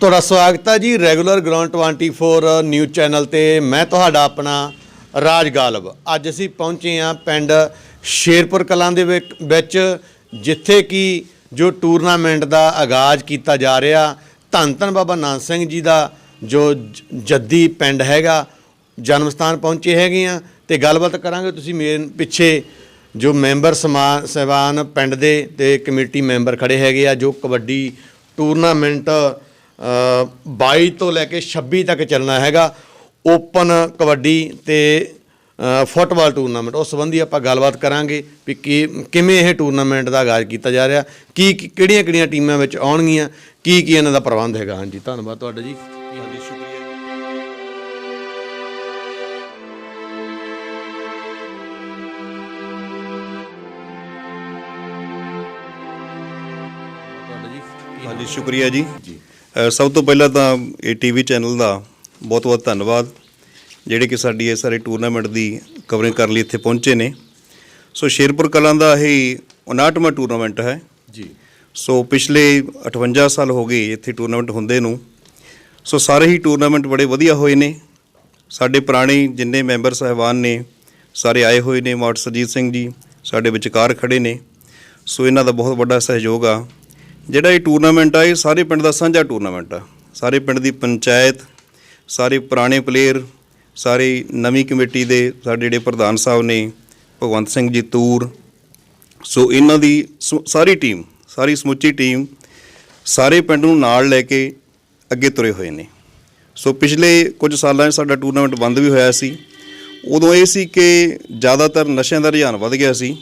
ਤੁਹਾਡਾ ਸਵਾਗਤ ਹੈ ਜੀ ਰੈਗੂਲਰ ਗਰਾਊਂਡ 24 ਨਿਊਜ਼ ਚੈਨਲ ਤੇ। ਮੈਂ ਤੁਹਾਡਾ ਆਪਣਾ ਰਾਜ ਗਾਲਬ। ਅੱਜ ਅਸੀਂ ਪਹੁੰਚੇ ਹਾਂ ਪਿੰਡ ਸ਼ੇਰਪੁਰ ਕਲਾਂ ਦੇ ਵਿਕ- ਵਿੱਚ, ਜਿੱਥੇ ਕਿ ਜੋ ਟੂਰਨਾਮੈਂਟ ਦਾ ਆਗਾਜ਼ ਕੀਤਾ ਜਾ ਰਿਹਾ ਧੰਨ ਧੰਨ ਬਾਬਾ ਨਾਨਕ ਸਿੰਘ ਜੀ ਦਾ ਜੋ ਜ- ਜੱਦੀ ਪਿੰਡ ਹੈਗਾ, ਜਨਮ ਸਥਾਨ ਪਹੁੰਚੇ ਹੈਗੇ ਆ ਤੇ ਗੱਲਬਾਤ ਕਰਾਂਗੇ। ਤੁਸੀਂ ਮੇਰੇ ਪਿੱਛੇ ਜੋ ਮੈਂਬਰ ਸਮਾ, ਸਹਿਬਾਨ ਪਿੰਡ ਦੇ ਤੇ ਕਮੇਟੀ ਮੈਂਬਰ ਖੜੇ ਹੈਗੇ ਆ, ਜੋ ਕਬੱਡੀ ਟੂਰਨਾਮੈਂਟ ਅ, 22 ਤੋਂ ਲੈ ਕੇ 26 ਤੱਕ ਚੱਲਣਾ ਹੈਗਾ। ਓਪਨ ਕਬੱਡੀ ਤੇ ਫੁੱਟਬਾਲ ਟੂਰਨਾਮੈਂਟ। ਉਸ ਸੰਬੰਧੀ ਆਪਾਂ ਗੱਲਬਾਤ ਕਰਾਂਗੇ ਵੀ ਕੀ ਕਿਵੇਂ ਇਹ ਟੂਰਨਾਮੈਂਟ ਦਾ ਆਗਾਜ਼ ਕੀਤਾ ਜਾ ਰਿਹਾ। ਕੀ ਕੀ- ਕਿਹੜੀਆਂ ਕਿਹੜੀਆਂ ਟੀਮਾਂ ਵਿੱਚ ਆਉਣਗੀਆਂ? ਕੀ ਕੀ ਇਹਨਾਂ ਦਾ ਪ੍ਰਬੰਧ ਹੈਗਾ? ਹਾਂਜੀ ਧੰਨਵਾਦ ਤੁਹਾਡਾ ਜੀ। ਹਾਂਜੀ ਸ਼ੁਕਰੀਆ। ਹਾਂਜੀ ਸ਼ੁਕਰੀਆ ਜੀ। ਅ, ਸਭ ਤੋਂ ਪਹਿਲਾਂ ਤਾਂ ਇਹ ਟੀਵੀ ਚੈਨਲ ਦਾ ਬਹੁਤ ਬਹੁਤ ਧੰਨਵਾਦ ਜਿਹੜੇ ਕਿ ਸਾਡੀ ਇਹ ਸਾਰੇ ਟੂਰਨਾਮੈਂਟ ਦੀ ਕਵਰਿੰਗ ਕਰਨ ਲਈ ਇੱਥੇ ਪਹੁੰਚੇ ਨੇ। ਸੋ ਸ਼ੇਰਪੁਰ ਕਲਾਂ ਦਾ ਇਹ 59ਵਾਂ ਟੂਰਨਾਮੈਂਟ ਹੈ। ਜੀ। ਸੋ ਪਿਛਲੇ 58 ਸਾਲ ਹੋ ਗਏ ਇੱਥੇ ਟੂਰਨਾਮੈਂਟ ਹੁੰਦੇ ਨੂੰ। ਸੋ ਸਾਰੇ ਹੀ ਟੂਰਨਾਮੈਂਟ ਬੜੇ ਵਧੀਆ ਹੋਏ ਨੇ। ਸਾਡੇ ਪੁਰਾਣੇ ਜਿੰਨੇ ਮੈਂਬਰ ਸਹਿਬਾਨ ਨੇ ਸਾਰੇ ਆਏ ਹੋਏ ਨੇ ਮਾਟ ਸਰਜੀਤ ਸਿੰਘ ਜੀ ਸਾਡੇ ਵਿਚਕਾਰ ਖੜੇ ਨੇ। ਸੋ ਇਹਨਾਂ ਦਾ ਬਹੁਤ ਵੱਡਾ ਸਹਿਯੋਗ ਆ। ਜਿਹੜਾ ਇਹ ਟੂਰਨਾਮੈਂਟ ਆ, ਇਹ ਸਾਰੇ ਪਿੰਡ ਦਾ ਸਾਂਝਾ ਟੂਰਨਾਮੈਂਟ ਆ। ਸਾਰੇ ਪਿੰਡ ਦੀ ਪੰਚਾਇਤ, ਸਾਰੇ ਪੁਰਾਣੇ ਪਲੇਅਰ, ਸਾਰੇ ਨਵੀਂ ਕਮੇਟੀ ਦੇ ਸਾਡੇ ਜਿਹੜੇ ਪ੍ਰਧਾਨ ਸਾਹਿਬ ਨੇ, ਭਗਵੰਤ ਸਿੰਘ ਜੀ ਤੂਰ। ਸੋ ਇਹਨਾਂ ਦੀ ਸਾਰੀ ਟੀਮ, ਸਾਰੀ ਸਮੁੱਚੀ ਟੀਮ ਸਾਰੇ ਪਿੰਡ ਨੂੰ ਨਾਲ ਲੈ ਕੇ ਅੱਗੇ ਤੁਰੇ ਹੋਏ ਨੇ। ਸੋ ਪਿਛਲੇ ਕੁਝ ਸਾਲਾਂ 'ਚ ਸਾਡਾ ਟੂਰਨਾਮੈਂਟ ਬੰਦ ਵੀ ਹੋਇਆ ਸੀ। ਉਦੋਂ ਇਹ ਸੀ ਕਿ ਜ਼ਿਆਦਾਤਰ ਨਸ਼ਿਆਂ ਦਾ ਰੁਝਾਨ ਵੱਧ ਗਿਆ ਸੀ।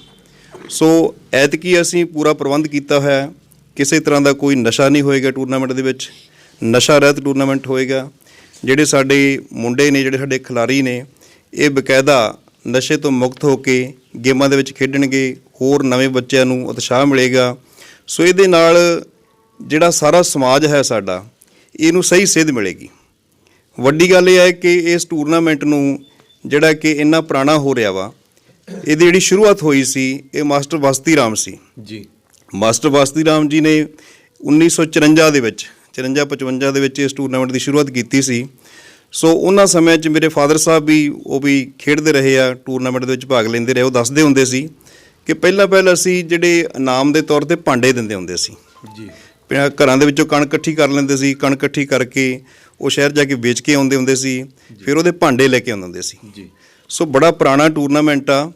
ਸੋ ਐਤਕੀ ਅਸੀਂ ਪੂਰਾ ਪ੍ਰਬੰਧ ਕੀਤਾ ਹੋਇਆ। ਕਿਸੇ ਤਰ੍ਹਾਂ ਦਾ ਕੋਈ ਨਸ਼ਾ ਨਹੀਂ ਹੋਏਗਾ ਟੂਰਨਾਮੈਂਟ ਦੇ ਵਿੱਚ, ਨਸ਼ਾ ਰਹਿਤ ਟੂਰਨਾਮੈਂਟ ਹੋਏਗਾ। ਜਿਹੜੇ ਸਾਡੇ ਮੁੰਡੇ ਨੇ, ਜਿਹੜੇ ਸਾਡੇ ਖਿਡਾਰੀ ਨੇ, ਇਹ ਬਕਾਇਦਾ ਨਸ਼ੇ ਤੋਂ ਮੁਕਤ ਹੋ ਕੇ ਗੇਮਾਂ ਦੇ ਵਿੱਚ ਖੇਡਣਗੇ, ਹੋਰ ਨਵੇਂ ਬੱਚਿਆਂ ਨੂੰ ਉਤਸ਼ਾਹ ਮਿਲੇਗਾ। ਸੋ ਇਹਦੇ ਨਾਲ ਜਿਹੜਾ ਸਾਰਾ ਸਮਾਜ ਹੈ ਸਾਡਾ, ਇਹਨੂੰ ਸਹੀ ਸੇਧ ਮਿਲੇਗੀ। ਵੱਡੀ ਗੱਲ ਇਹ ਹੈ ਕਿ ਇਸ ਟੂਰਨਾਮੈਂਟ ਨੂੰ ਜਿਹੜਾ ਕਿ ਇੰਨਾ ਪੁਰਾਣਾ ਹੋ ਰਿਹਾ ਵਾ, ਇਹਦੀ ਜਿਹੜੀ ਸ਼ੁਰੂਆਤ ਹੋਈ ਸੀ, ਇਹ ਮਾਸਟਰ ਵਸਤੀ ਰਾਮ ਸੀ। ਜੀ। ਮਾਸਟਰ ਬਸਤੀ ਰਾਮ ਜੀ ਨੇ 1954 ਦੇ ਵਿੱਚ 54 55 ਦੇ ਵਿੱਚ ਇਸ ਟੂਰਨਾਮੈਂਟ ਦੀ ਸ਼ੁਰੂਆਤ ਕੀਤੀ ਸੀ। ਸੋ ਉਹਨਾਂ ਸਮਿਆਂ 'ਚ ਮੇਰੇ ਫਾਦਰ ਸਾਹਿਬ ਵੀ ਉਹ ਵੀ ਖੇਡਦੇ ਰਹੇ ਆ ਟੂਰਨਾਮੈਂਟ ਦੇ ਵਿੱਚ ਭਾਗ ਲੈਂਦੇ ਰਹੇ ਉਹ ਦੱਸਦੇ ਹੁੰਦੇ ਸੀ ਕਿ ਪਹਿਲਾਂ ਪਹਿਲਾਂ ਅਸੀਂ ਜਿਹੜੇ ਇਨਾਮ ਦੇ ਤੌਰ ਤੇ ਭਾਂਡੇ ਦਿੰਦੇ ਹੁੰਦੇ ਸੀ। ਜੀ। ਘਰਾਂ ਦੇ ਵਿੱਚੋਂ ਕਣਕ ਇਕੱਠੀ ਕਰ ਲੈਂਦੇ ਸੀ ਕਣਕ ਇਕੱਠੀ ਕਰਕੇ ਉਹ ਸ਼ਹਿਰ ਜਾ ਕੇ ਵੇਚ ਕੇ ਆਉਂਦੇ ਹੁੰਦੇ ਸੀ ਫਿਰ ਉਹਦੇ ਭਾਂਡੇ ਲੈ ਕੇ ਆਉਂਦੇ ਹੁੰਦੇ ਸੀ। ਜੀ। ਸੋ ਬੜਾ ਪੁਰਾਣਾ ਟੂਰਨਾਮੈਂਟ ਆ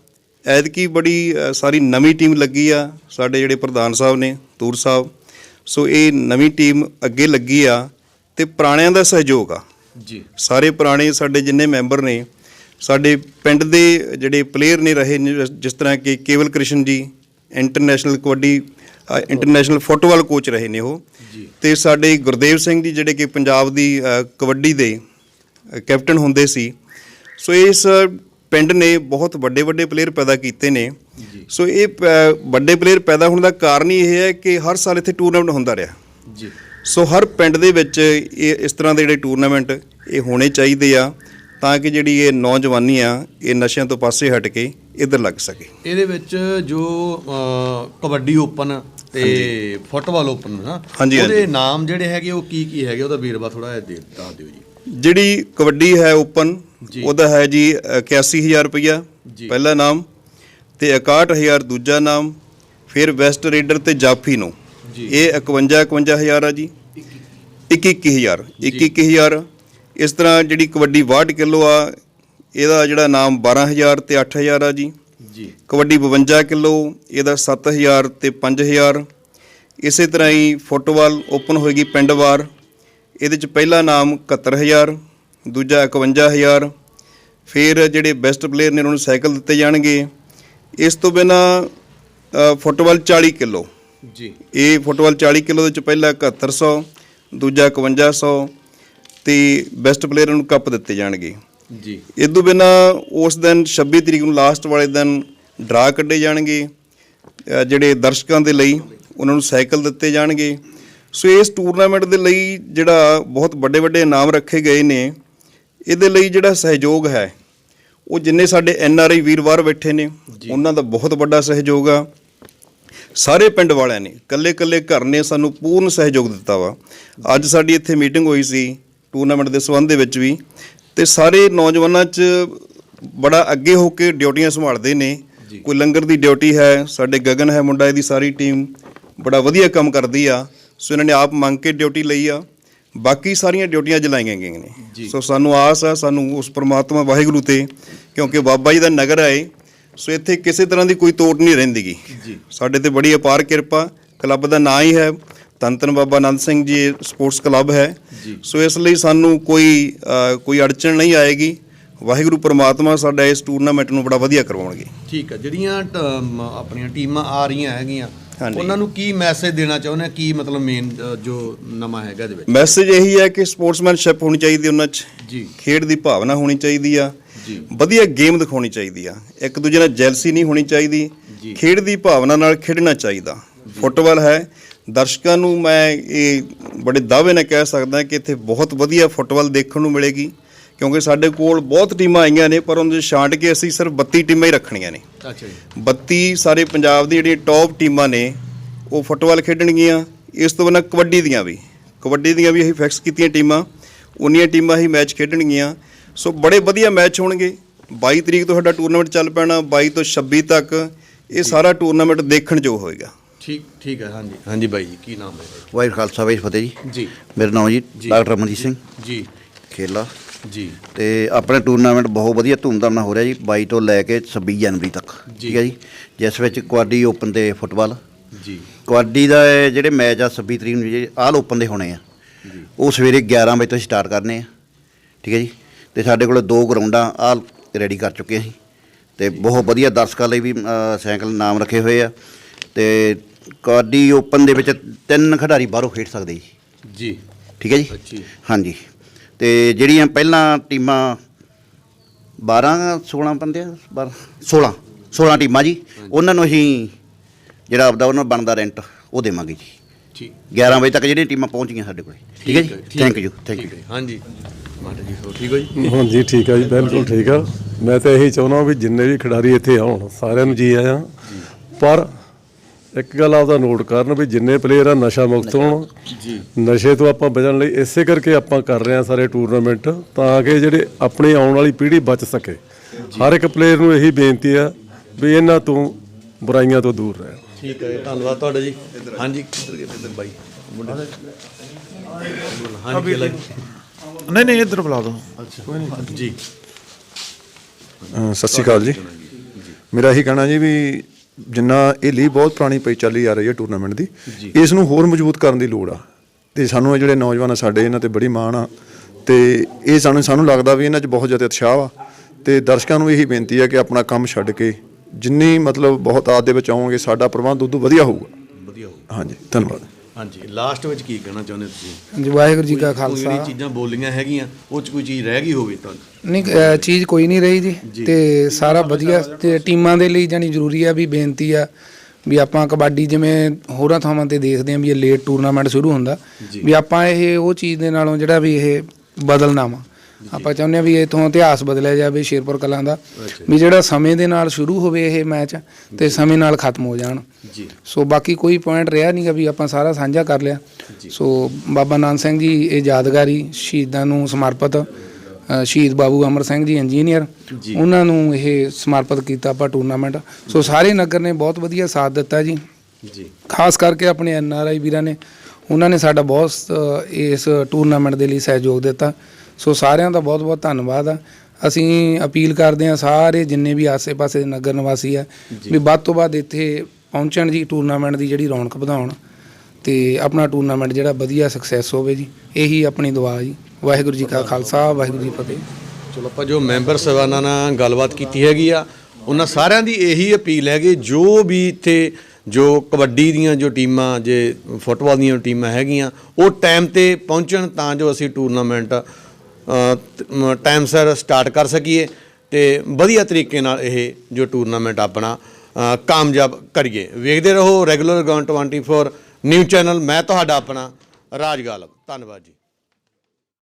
ਐਤਕੀ ਬੜੀ ਅ, ਸਾਰੀ ਨਵੀਂ ਟੀਮ ਲੱਗੀ ਆ ਸਾਡੇ ਜਿਹੜੇ ਪ੍ਰਧਾਨ ਸਾਹਿਬ ਨੇ ਤੂਰ ਸਾਹਿਬ। ਸੋ ਇਹ ਨਵੀਂ ਟੀਮ ਅੱਗੇ ਲੱਗੀ ਆ ਤੇ ਪੁਰਾਣਿਆਂ ਦਾ ਸਹਿਯੋਗ ਆ। ਜੀ। ਸਾਰੇ ਪੁਰਾਣੇ ਸਾਡੇ ਜਿੰਨੇ ਮੈਂਬਰ ਨੇ ਸਾਡੇ ਪਿੰਡ ਦੇ ਜਿਹੜੇ ਪਲੇਅਰ ਨੇ ਰਹੇ ਨੇ, ਜਿਸ- ਜਿਸ ਤਰ੍ਹਾਂ ਕਿ ਕੇਵਲ ਕ੍ਰਿਸ਼ਨ ਜੀ ਇੰਟਰਨੈਸ਼ਨਲ ਕਬੱਡੀ ਅ, ਇੰਟਰਨੈਸ਼ਨਲ ਫੁੱਟਬਾਲ ਕੋਚ ਰਹੇ ਨੇ ਉਹ। ਜੀ। ਤੇ ਸਾਡੇ ਗੁਰਦੇਵ ਸਿੰਘ ਜੀ ਜਿਹੜੇ ਕਿ ਪੰਜਾਬ ਦੀ ਅ, ਕਬੱਡੀ ਦੇ ਅ, ਕੈਪਟਨ ਹੁੰਦੇ ਸੀ। ਸੋ ਇਸ ਪਿੰਡ ਨੇ ਬਹੁਤ ਵੱਡੇ ਵੱਡੇ ਪਲੇਅਰ ਪੈਦਾ ਕੀਤੇ ਨੇ। ਸੋ ਇਹ ਵੱਡੇ ਪਲੇਅਰ ਪੈਦਾ ਹੋਣ ਦਾ ਕਾਰਨ ਹੀ ਇਹ ਹੈ ਕਿ ਹਰ ਸਾਲ ਇੱਥੇ ਟੂਰਨਾਮੈਂਟ ਹੁੰਦਾ ਰਿਹਾ। ਜੀ। ਸੋ ਹਰ ਪਿੰਡ ਦੇ ਵਿੱਚ ਇਹ ਇਸ ਤਰ੍ਹਾਂ ਦੇ ਜਿਹੜੇ ਟੂਰਨਾਮੈਂਟ ਇਹ ਹੋਣੇ ਚਾਹੀਦੇ ਆ ਤਾਂ ਕਿ ਜਿਹੜੀ ਇਹ ਨੌਜਵਾਨੀ ਆ ਇਹ ਨਸ਼ਿਆਂ ਤੋਂ ਪਾਸੇ ਹਟ ਕੇ ਇੱਧਰ ਲੱਗ ਸਕੇ। ਇਹਦੇ ਵਿੱਚ ਜੋ ਕਬੱਡੀ ਓਪਨ ਤੇ ਫੁੱਟਬਾਲ ਓਪਨ ਹਾਂਜੀ, ਉਹਦੇ। ਨਾਮ ਜਿਹੜੇ ਹੈਗੇ ਉਹ ਕੀ ਕੀ ਹੈਗੇ ਉਹਦਾ ਵੀਰਵਾ ਥੋੜਾ ਜਿਹਾ ਦੇ ਦਿਓ ਜੀ। ਜਿਹੜੀ ਕਬੱਡੀ ਹੈ ਓਪਨ। ਉਹਦਾ ਹੈ ਜੀ 81000 ਰੁਪਇਆ। ਪਹਿਲਾ ਨਾਮ ਤੇ 61000 ਦੂਜਾ ਨਾਮ ਫਿਰ ਵੈਸਟ ਰੇਡਰ ਤੇ ਜਾਫੀ ਨੂੰ। ਇਹ 51 51000 ਆ ਜੀ। 21000 21000 ਇਸ ਤਰ੍ਹਾਂ ਜਿਹੜੀ ਕਬੱਡੀ 62 ਕਿਲੋ ਆ ਇਹਦਾ ਜਿਹੜਾ ਨਾਮ 12000 ਤੇ 8000 ਆ ਜੀ। ਜੀ। ਕਬੱਡੀ 52 ਕਿਲੋ ਇਹਦਾ 7000 ਤੇ 5000 ਇਸੇ ਤਰ੍ਹਾਂ ਹੀ ਫੁੱਟਬਾਲ ਓਪਨ ਹੋਏਗੀ ਪਿੰਡ ਵਾਰ। ਇਹਦੇ ਚ ਪਹਿਲਾ ਨਾਮ 71000 ਦੂਜਾ 51000 ਫਿਰ ਜਿਹੜੇ ਬੈਸਟ ਪਲੇਅਰ ਨੇ ਉਹਨਾਂ ਨੂੰ ਸਾਈਕਲ ਦਿੱਤੇ ਜਾਣਗੇ। ਇਸ ਤੋਂ ਬਿਨਾ ਫੁੱਟਬਾਲ 40 ਕਿਲੋ। ਜੀ। ਇਹ ਫੁੱਟਬਾਲ 40 ਕਿਲੋ ਦੇ ਚ ਪਹਿਲਾ 7100 ਦੂਜਾ 5100 ਤੇ ਬੈਸਟ ਪਲੇਅਰ ਨੂੰ ਕੱਪ ਦਿੱਤੇ ਜਾਣਗੇ। ਜੀ। ਇਸ ਤੋਂ ਬਿਨਾ ਉਸ ਦਿਨ 26 ਤਰੀਕ ਨੂੰ ਲਾਸਟ ਵਾਲੇ ਦਿਨ ਡਰਾ ਕੱਢੇ ਜਾਣਗੇ। ਜਿਹੜੇ ਦਰਸ਼ਕਾਂ ਦੇ ਲਈ ਉਹਨਾਂ ਨੂੰ ਸਾਈਕਲ ਦਿੱਤੇ ਜਾਣਗੇ। ਸੋ ਇਸ ਟੂਰਨਾਮੈਂਟ ਦੇ ਲਈ ਜਿਹੜਾ ਬਹੁਤ ਵੱਡੇ ਵੱਡੇ ਇਨਾਮ ਰੱਖੇ ਗਏ ਨੇ ਇਹਦੇ ਲਈ ਜਿਹੜਾ ਸਹਿਯੋਗ ਹੈ ਉਹ ਜਿੰਨੇ ਸਾਡੇ ਐਨ ਆਰ ਆਈ ਵੀਰਵਾਰ ਬੈਠੇ ਨੇ ਉਹਨਾਂ ਦਾ ਬਹੁਤ ਵੱਡਾ ਸਹਿਯੋਗ ਆ। ਸਾਰੇ ਪਿੰਡ ਵਾਲਿਆਂ ਨੇ ਕੱਲੇ-ਕੱਲੇ ਘਰ ਨੇ ਸਾਨੂੰ ਪੂਰਨ ਸਹਿਯੋਗ ਦਿੱਤਾ ਵਾ। ਅੱਜ ਸਾਡੀ ਇੱਥੇ ਮੀਟਿੰਗ ਹੋਈ ਸੀ ਟੂਰਨਾਮੈਂਟ ਦੇ ਸੰਬੰਧ ਦੇ ਵਿੱਚ ਵੀ ਤੇ ਸਾਰੇ ਨੌਜਵਾਨਾਂ 'ਚ ਬੜਾ ਅੱਗੇ ਹੋ ਕੇ ਡਿਊਟੀਆਂ ਸੰਭਾਲਦੇ ਨੇ। ਕੋਈ ਲੰਗਰ ਦੀ ਡਿਊਟੀ ਹੈ ਸਾਡੇ ਗਗਨ ਹੈ ਮੁੰਡਾ ਇਹਦੀ ਸਾਰੀ ਟੀਮ ਬੜਾ ਵਧੀਆ ਕੰਮ ਕਰਦੀ ਆ। ਸੋ ਇਹਨਾਂ ਨੇ ਆਪ ਮੰਗ ਕੇ ਡਿਊਟੀ ਲਈ ਆ। ਬਾਕੀ ਸਾਰੀਆਂ ਡਿਊਟੀਆਂ ਅੱਜ ਲਾਈਆਂ ਗਈਆਂ ਨੇ। ਸੋ ਸਾਨੂੰ ਆਸ ਆ ਸਾਨੂੰ ਉਸ ਪ੍ਰਮਾਤਮਾ ਵਾਹਿਗੁਰੂ ਤੇ ਕਿਉਂਕਿ ਬਾਬਾ ਜੀ ਦਾ ਨਗਰ ਹੈ ਇਹ, ਸੋ ਇੱਥੇ ਕਿਸੇ ਤਰ੍ਹਾਂ ਦੀ ਕੋਈ ਤੋੜ ਨਹੀਂ ਰਹਿੰਦੀਗੀ। ਸਾਡੇ ਤੇ ਬੜੀ ਅਪਾਰ ਕਿਰਪਾ ਕਲੱਬ ਦਾ ਨਾਂ ਹੀ ਹੈ ਧੰਨ ਬਾਬਾ ਆਨੰਦ ਸਿੰਘ ਜੀ ਸਪੋਰਟਸ ਕਲੱਬ ਹੈ। ਸੋ ਇਸ ਲਈ ਸਾਨੂੰ ਕੋਈ ਕੋਈ ਅੜਚਣ ਨਹੀਂ ਆਏਗੀ। ਵਾਹਿਗੁਰੂ ਪ੍ਰਮਾਤਮਾ ਸਾਡਾ ਇਸ ਟੂਰਨਾਮੈਂਟ ਨੂੰ ਬੜਾ ਵਧੀਆ ਕਰਵਾਉਣਗੇ। ਠੀਕ ਹੈ ਜਿਹੜੀਆਂ ਆਪਣੀਆਂ ਟੀਮਾਂ ਆ ਰਹੀਆਂ ਹੈਗੀਆਂ ਹਾਂਜੀ। ਉਹਨਾਂ ਨੂੰ ਕੀ ਮੈਸੇਜ ਦੇਣਾ ਚਾਹੁੰਦੇ ਆ? ਕੀ ਮਤਲਬ ਮੇਨ ਜੋ ਨਵਾਂ ਹੈਗਾ ਇਹਦੇ ਵਿੱਚ? ਮੈਸੇਜ ਇਹੀ ਹੈ ਕਿ ਸਪੋਰਟਸਮੈਨਸ਼ਿਪ ਹੋਣੀ ਚਾਹੀਦੀ ਉਹਨਾਂ 'ਚ। ਜੀ। ਖੇਡ ਦੀ ਭਾਵਨਾ ਹੋਣੀ ਚਾਹੀਦੀ ਆ। ਜੀ। ਵਧੀਆ ਗੇਮ ਦਿਖਾਉਣੀ ਚਾਹੀਦੀ ਆ। ਇੱਕ ਦੂਜੇ ਨਾਲ ਜੈਲਸੀ ਨਹੀਂ ਹੋਣੀ ਚਾਹੀਦੀ। ਜੀ। ਖੇਡ ਦੀ ਭਾਵਨਾ ਨਾਲ ਖੇਡਣਾ ਚਾਹੀਦਾ। ਫੁੱਟਬਾਲ ਹੈ। ਦਰਸ਼ਕਾਂ ਨੂੰ ਮੈਂ ਇਹ ਬੜੇ ਦਾਅਵੇ ਨਾਲ ਕਹਿ ਸਕਦਾ ਕਿ ਇੱਥੇ ਬਹੁਤ ਵਧੀਆ ਫੁੱਟਬਾਲ ਦੇਖਣ ਨੂੰ ਮਿਲੇਗੀ। ਕਿਉਂਕਿ ਸਾਡੇ ਕੋਲ ਬਹੁਤ ਟੀਮਾਂ ਆਈਆਂ ਨੇ ਪਰ ਉਹਨਾਂ ਦੇ ਛਾਂਟ ਕੇ ਅਸੀਂ ਸਿਰਫ 32 ਟੀਮਾਂ ਹੀ ਰੱਖਣੀਆਂ ਨੇ। ਅੱਛਾ ਜੀ। 32 ਸਾਰੇ ਪੰਜਾਬ ਦੀ ਜਿਹੜੀਆਂ ਟੌਪ ਟੀਮਾਂ ਨੇ ਉਹ ਫੁੱਟਬਾਲ ਖੇਡਣਗੀਆਂ ਇਸ ਤੋਂ ਬਿਨਾਂ ਕਬੱਡੀ ਦੀਆਂ ਵੀ। ਕਬੱਡੀ ਦੀਆਂ ਵੀ ਅਸੀਂ ਫਿਕਸ ਕੀਤੀਆਂ ਟੀਮਾਂ ਉਨੀਆਂ ਟੀਮਾਂ ਹੀ ਮੈਚ ਖੇਡਣਗੀਆਂ। ਸੋ ਬੜੇ ਵਧੀਆ ਮੈਚ ਹੋਣਗੇ। 22 ਤਰੀਕ ਤੋਂ ਸਾਡਾ ਟੂਰਨਾਮੈਂਟ ਚੱਲ ਪੈਣਾ 22 ਤੋਂ 26 ਤੱਕ ਇਹ ਸਾਰਾ ਟੂਰਨਾਮੈਂਟ ਦੇਖਣ ਜੋ ਹੋਏਗਾ। ਠੀਕ ਠੀਕ ਹੈ ਹਾਂਜੀ ਹਾਂਜੀ ਬਾਈ ਜੀ ਕੀ ਨਾਮ ਹੈ? ਵਾਹਿਗੁਰੂ ਖਾਲਸਾ ਵਾਹਿਗੁਰੂ ਫਤਿਹ ਜੀ। ਜੀ। ਮੇਰਾ ਨਾਮ ਜੀ ਜੀ। ਡਾਕਟਰ ਅਮਨਜੀਤ ਸਿੰਘ। ਜੀ। ਖੇਲਾ। ਜੀ। ਤੇ ਆਪਣਾ ਟੂਰਨਾਮੈਂਟ ਬਹੁਤ ਵਧੀਆ ਧੂਮਧਾਮ ਨਾਲ ਹੋ ਰਿਹਾ ਜੀ 22 ਤੋਂ ਲੈ ਕੇ 26 ਜਨਵਰੀ ਤੱਕ। ਠੀਕ ਹੈ ਜੀ। ਜਿਸ ਵਿੱਚ ਕਬੱਡੀ ਓਪਨ ਤੇ ਫੁੱਟਬਾਲ। ਜੀ। ਕਬੱਡੀ ਦਾ ਇਹ ਜਿਹੜੇ ਮੈਚ ਆ 26 ਤਰੀਕ ਨੂੰ ਜਿਹੜੇ ਆਲ ਓਪਨ ਦੇ ਹੋਣੇ ਆ। ਉਹ ਸਵੇਰੇ 11 ਵਜੇ ਤੋਂ ਸਟਾਰਟ ਕਰਨੇ ਆ ਠੀਕ ਹੈ ਜੀ। ਤੇ ਸਾਡੇ ਕੋਲ ਦੋ ਗਰਾਊਂਡਾਂ ਆਲ ਰੈਡੀ ਕਰ ਚੁੱਕੇ ਅਸੀਂ ਤੇ ਬਹੁਤ ਵਧੀਆ ਦਰਸ਼ਕਾਂ ਲਈ ਵੀ ਸਾਈਕਲ ਨਾਮ ਰੱਖੇ ਹੋਏ ਆ। ਤੇ ਕਬੱਡੀ ਓਪਨ ਦੇ ਵਿੱਚ ਤਿੰਨ ਖਿਡਾਰੀ ਬਾਹਰੋਂ ਖੇਡ ਸਕਦੇ ਜੀ। ਜੀ। ਠੀਕ ਹੈ ਜੀ। ਹਾਂਜੀ। ਤੇ ਜਿਹੜੀਆਂ ਪਹਿਲਾਂ ਟੀਮਾਂ 12 16 ਬੰਦੇ ਆ? 12 16 16 ਟੀਮਾਂ ਜੀ। ਉਹਨਾਂ ਨੂੰ ਅਸੀਂ ਜਿਹੜਾ ਆਪਦਾ ਉਹਨਾਂ ਨੂੰ ਬਣਦਾ ਰੈਂਟ ਉਹ ਦੇਵਾਂਗੇ ਜੀ। ਠੀਕ। 11 ਵਜੇ ਤੱਕ ਜਿਹੜੀਆਂ ਟੀਮਾਂ ਪਹੁੰਚ ਗਈਆਂ ਸਾਡੇ ਕੋਲੇ। ਠੀਕ ਹੈ ਜੀ? ਥੈਂਕ ਯੂ ਥੈਂਕ ਯੂ ਹਾਂਜੀ। ਮਾਤਾ ਜੀ ਹੋ ਠੀਕ ਹੋ ਜੀ? ਹਾਂਜੀ ਠੀਕ ਆ ਜੀ ਬਿਲਕੁਲ ਠੀਕ ਆ। ਮੈਂ ਤਾਂ ਇਹੀ ਚਾਹੁੰਦਾ ਵੀ ਜਿੰਨੇ ਵੀ ਖਿਡਾਰੀ ਇੱਥੇ ਆਉਣ ਸਾਰਿਆਂ ਨੂੰ ਜੀ ਆਇਆਂ। ਪਰ ਇੱਕ ਗੱਲ ਆਪਦਾ ਨੋਟ ਕਰਨ ਵੀ ਜਿੰਨੇ ਪਲੇਅਰ ਆ ਨਸ਼ਾ ਮੁਕਤ ਹੋਣ। ਜੀ। ਨਸ਼ੇ ਤੋਂ ਆਪਾਂ ਬਚਣ ਲਈ ਇਸੇ ਕਰਕੇ ਆਪਾਂ ਕਰ ਰਹੇ ਹਾਂ ਸਾਰੇ ਟੂਰਨਾਮੈਂਟ ਤਾਂ ਕਿ ਜਿਹੜੇ ਆਪਣੀ ਆਉਣ ਵਾਲੀ ਪੀੜ੍ਹੀ ਬਚ ਸਕੇ। ਹਰ ਇੱਕ ਪਲੇਅਰ ਨੂੰ ਇਹੀ ਬੇਨਤੀ ਆ ਵੀ ਇਹਨਾਂ ਤੋਂ ਬੁਰਾਈਆਂ ਤੋਂ ਦੂਰ ਰਹਿਣ। ਠੀਕ ਹੈ ਧੰਨਵਾਦ ਤੁਹਾਡਾ ਜੀ। ਹਾਂਜੀ। ਕਿੱਧਰ ਗਏ ਇੱਧਰ ਬਾਈ? ਮੁੰਡੇ ਹਾਂਜੀ ਨਹੀਂ ਨਹੀਂ ਇੱਧਰ ਬੁਲਾ ਦਿਓ। ਜੀ। ਅ, ਸਤਿ ਸ਼੍ਰੀ ਅਕਾਲ ਜੀ। ਮੇਰਾ ਇਹੀ ਕਹਿਣਾ ਜੀ ਵੀ ਜਿੰਨਾ ਇਹ ਲੀਗ ਬਹੁਤ ਪੁਰਾਣੀ ਪਈ ਚੱਲੀ ਆ ਰਹੀ ਹੈ ਟੂਰਨਾਮੈਂਟ ਦੀ ਇਸ ਨੂੰ ਹੋਰ ਮਜ਼ਬੂਤ ਕਰਨ ਦੀ ਲੋੜ ਆ। ਤੇ ਸਾਨੂੰ ਇਹ ਜਿਹੜੇ ਨੌਜਵਾਨ ਆ ਸਾਡੇ ਇਹਨਾਂ ਤੇ ਬੜੀ ਮਾਣ ਆ। ਤੇ ਇਹ ਸਾਨੂੰ ਸਾਨੂੰ ਲੱਗਦਾ ਵੀ ਇਹਨਾਂ 'ਚ ਬਹੁਤ ਜ਼ਿਆਦਾ ਉਤਸ਼ਾਹ ਆ ਤੇ ਦਰਸ਼ਕਾਂ ਨੂੰ ਇਹੀ ਬੇਨਤੀ ਹੈ ਕਿ ਆਪਣਾ ਕੰਮ ਛੱਡ ਕੇ ਜਿੰਨੀ ਮਤਲਬ ਬਹੁਤ ਆਦ ਦੇ ਵਿੱਚ ਆਉਣਗੇ ਸਾਡਾ ਪ੍ਰਬੰਧ ਉਦੋਂ ਵਧੀਆ ਹੋਊਗਾ। ਵਧੀਆ ਹੋ ਹਾਂਜੀ ਧੰਨਵਾਦ। ਹਾਂਜੀ ਲਾਸਟ ਵਿੱਚ ਕੀ ਕਹਿਣਾ ਚਾਹੁੰਦੇ ਤੁਸੀਂ? ਹਾਂਜੀ ਵਾਹਿਗੁਰੂ ਜੀ ਕਾ ਕੋਈ ਖਾਲਸਾ। ਜਿਹੜੀ ਚੀਜ਼ਾਂ ਬੋਲੀਆਂ ਹੈਗੀਆਂ ਉਹ ਚ ਕੋਈ ਚੀਜ਼ ਰਹਿ ਗਈ ਹੋਵੇ ਤਾਂ? ਨਹੀਂ ਅ, ਚੀਜ਼ ਕੋਈ ਨਹੀਂ ਰਹੀ ਜੀ। ਤੇ ਸਾਰਾ ਵਧੀਆ ਤੇ ਟੀਮਾਂ ਦੇ ਲਈ ਜਾਨੀ ਜ਼ਰੂਰੀ ਆ ਵੀ ਬੇਨਤੀ ਆ ਵੀ ਆਪਾਂ ਕਬੱਡੀ ਜਿਵੇਂ ਹੋਰਾਂ ਥਾਵਾਂ ਤੇ ਦੇਖਦੇ ਆਂ ਵੀ ਇਹ ਲੇਟ ਟੂਰਨਾਮੈਂਟ ਸ਼ੁਰੂ ਹੁੰਦਾ ਵੀ ਆਪਾਂ ਇਹ ਉਹ ਚੀਜ਼ ਦੇ ਨਾਲੋਂ ਜਿਹੜਾ ਵੀ ਇਹ ਬਦਲਣਾ ਵਾ। ਆਪਾਂ ਚਾਹੁੰਦੇ ਆ ਵੀ ਇਥੋਂ ਇਤਿਹਾਸ ਬਦਲਿਆ ਜਾਵੇ ਸ਼ੇਰਪੁਰ ਕਲਾਂ ਦਾ ਵੀ ਜਿਹੜਾ ਸਮੇਂ ਦੇ ਨਾਲ ਸ਼ੁਰੂ ਹੋਵੇ ਇਹ ਮੈਚ ਤੇ ਸਮੇਂ ਨਾਲ ਖਤਮ ਹੋ ਜਾਣ। ਜੀ। ਸੋ ਬਾਕੀ ਕੋਈ ਪੁਆਇੰਟ ਰਿਹਾ ਨਹੀਂਗਾ ਵੀ ਆਪਾਂ ਸਾਰਾ ਸਾਂਝਾ ਕਰ ਲਿਆ। ਸੋ ਬਾਬਾ ਨਾਨਕ ਸਿੰਘ ਜੀ ਇਹ ਯਾਦਗਾਰੀ ਸ਼ਹੀਦਾਂ ਨੂੰ ਸਮਰਪਿਤ ਸ਼ਹੀਦ ਬਾਬੂ ਅਮਰ ਸਿੰਘ ਜੀ ਇੰਜੀਨੀਅਰ ਉਹਨਾਂ ਨੂੰ ਇਹ ਸਮਰਪਿਤ ਕੀਤਾ ਆਪਾਂ ਟੂਰਨਾਮੈਂਟ ਸੋ ਸਾਰੇ ਨਗਰ ਨੇ ਬਹੁਤ ਵਧੀਆ ਸਾਥ ਦਿੱਤਾ ਜੀ। ਜੀ। ਖਾਸ ਕਰਕੇ ਆਪਣੇ ਐਨ ਆਰ ਆਈ ਵੀਰਾਂ ਨੇ ਉਹਨਾਂ ਨੇ ਸਾਡਾ ਬਹੁਤ ਇਸ ਟੂਰਨਾਮੈਂਟ ਦੇ ਲਈ ਸਹਿਯੋਗ ਦਿੱਤਾ। ਸੋ ਸਾਰਿਆਂ ਦਾ ਬਹੁਤ ਬਹੁਤ ਧੰਨਵਾਦ ਆ। ਅਸੀਂ ਅਪੀਲ ਕਰਦੇ ਹਾਂ ਸਾਰੇ ਜਿੰਨੇ ਵੀ ਆਸੇ-ਪਾਸੇ ਦੇ ਨਗਰ ਨਿਵਾਸੀ ਆ ਵੀ ਵੱਧ ਤੋਂ ਵੱਧ ਇੱਥੇ ਪਹੁੰਚਣ ਜੀ ਟੂਰਨਾਮੈਂਟ ਦੀ ਜਿਹੜੀ ਰੌਣਕ ਵਧਾਉਣ ਤੇ ਆਪਣਾ ਟੂਰਨਾਮੈਂਟ ਜਿਹੜਾ ਵਧੀਆ ਸਕਸੈਸ ਹੋਵੇ ਜੀ ਇਹੀ ਆਪਣੀ ਦੁਆ ਜੀ। ਵਾਹਿਗੁਰੂ ਜੀ ਕਾ ਖਾਲਸਾ ਵਾਹਿਗੁਰੂ ਜੀ ਫਤਿਹ। ਚਲੋ ਆਪਾਂ ਜੋ ਮੈਂਬਰ ਸਹਿਬਾਨਾਂ ਨਾਲ ਗੱਲਬਾਤ ਕੀਤੀ ਹੈਗੀ ਆ ਉਹਨਾਂ ਸਾਰਿਆਂ ਦੀ ਇਹੀ ਅਪੀਲ ਹੈ ਕਿ ਜੋ ਵੀ ਇੱਥੇ ਜੋ ਕਬੱਡੀ ਦੀਆਂ ਜੋ ਟੀਮਾਂ ਜੇ ਫੁੱਟਬਾਲ ਦੀਆਂ ਟੀਮਾਂ ਹੈਗੀਆਂ ਉਹ ਟਾਈਮ ਤੇ ਪਹੁੰਚਣ ਤਾਂ ਜੋ ਅਸੀਂ ਟੂਰਨਾਮੈਂਟ ਟਾਈਮ ਸਿਰ ਸਟਾਰਟ ਕਰ ਸਕੀਏ ਤੇ ਵਧੀਆ ਤਰੀਕੇ ਨਾਲ ਇਹ ਜੋ ਟੂਰਨਾਮੈਂਟ ਆਪਣਾ ਕਾਮਯਾਬ ਕਰੀਏ। ਵੇਖਦੇ ਰਹੋ ਰੈਗੂਲਰ ਗਨ 24 ਨਿਊਜ਼ ਚੈਨਲ ਮੈਂ ਤੁਹਾਡਾ ਆਪਣਾ ਰਾਜ ਗਾਲਬ। ਧੰਨਵਾਦ ਜੀ।